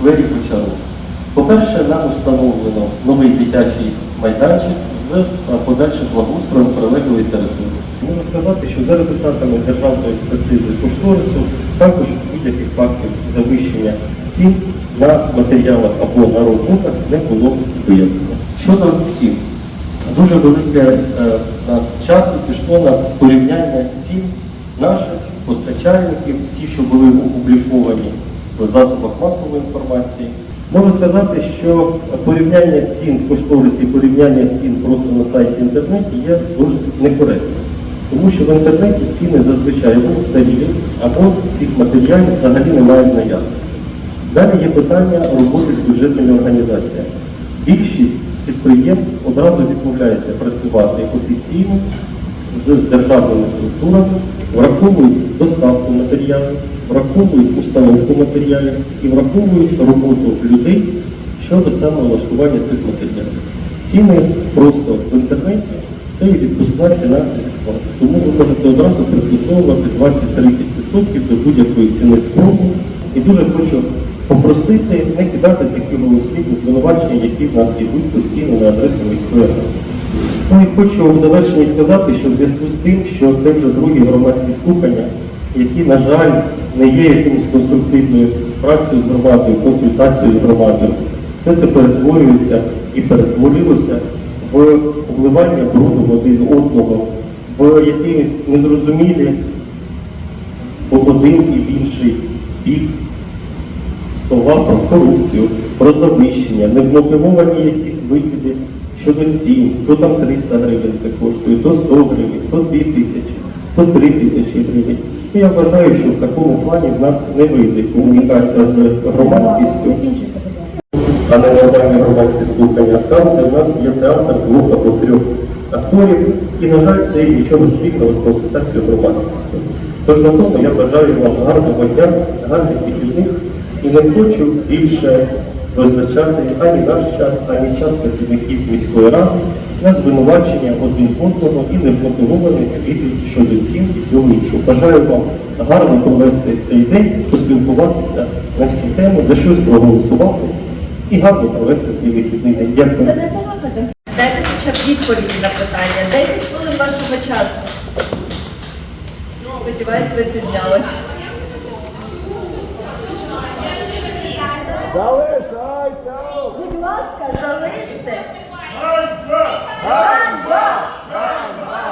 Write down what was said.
сквері Кучару. По-перше, нам встановлено новий дитячий майданчик з подальшим благоустроєм прилеглої території. Можу сказати, що за результатами державної експертизи кошторису також будь-яких фактів завищення цін на матеріалах або на роботах не було виявлено. Щодо цін, дуже велике е, нас часу пішло на порівняння цін наших постачальників, ті, що були опубліковані засобах масової інформації. Можу сказати, що порівняння цін в кошторисі і порівняння цін просто на сайті інтернеті є дуже некоректним. Тому що в інтернеті ціни зазвичай або устарілі, або цих матеріалів взагалі немає в наявності. Далі є питання роботи з бюджетними організаціями. Більшість підприємств одразу відмовляється працювати офіційно з державними структурами, враховують доставку матеріалів, враховують установку матеріалів і враховують роботу людей щодо самовлаштування цих матеріалів. Ціни просто в інтернеті це є відпускна ціна зі складу. Тому ви можете одразу приплюсовувати 20-30% до будь-якої ціни спробу. І дуже хочу попросити не кидати такі голослівні звинувачення, які в нас йдуть постійно на адресу міської ради. Ну і хочу в завершенні сказати, що в зв'язку з тим, що це вже другі громадські слухання, які, на жаль, не є якимось конструктивною працею з громадою, консультацією з громадою, все це перетворюється і перетворилося в обливання бруду один одного, в якісь незрозумілі в один і в інший бік слова про корупцію, про завищення, невмотивовані якісь викиди щодо цін, то там 300 гривень це коштує, то 100 гривень, то 2 тисячі, то 3 тисячі гривень. Я вважаю, що в такому плані в нас не вийде комунікація з громадськістю, а не нормальні громадські слухання. Там, де в нас є театр двох або трьох акторів, і, на жаль, це нічого спільного з консультацією громадськістю. Тож на тому я бажаю вам гарного дня, гарних вихідних і не хочу більше визначати ані наш час, ані час працівників міської ради на звинувачення один одного і невмотивованих відповідей щодо цін і всього іншого. Бажаю вам гарно провести цей день, поспілкуватися на всі теми, за щось проголосувати і гарно провести цей вихідний день. Дякую. Це не багато. Дайте хоча б відповіді на питання. 10 хвилин вашого часу. Сподіваюсь, ви це зняли. So is this. Hard work. Hard work.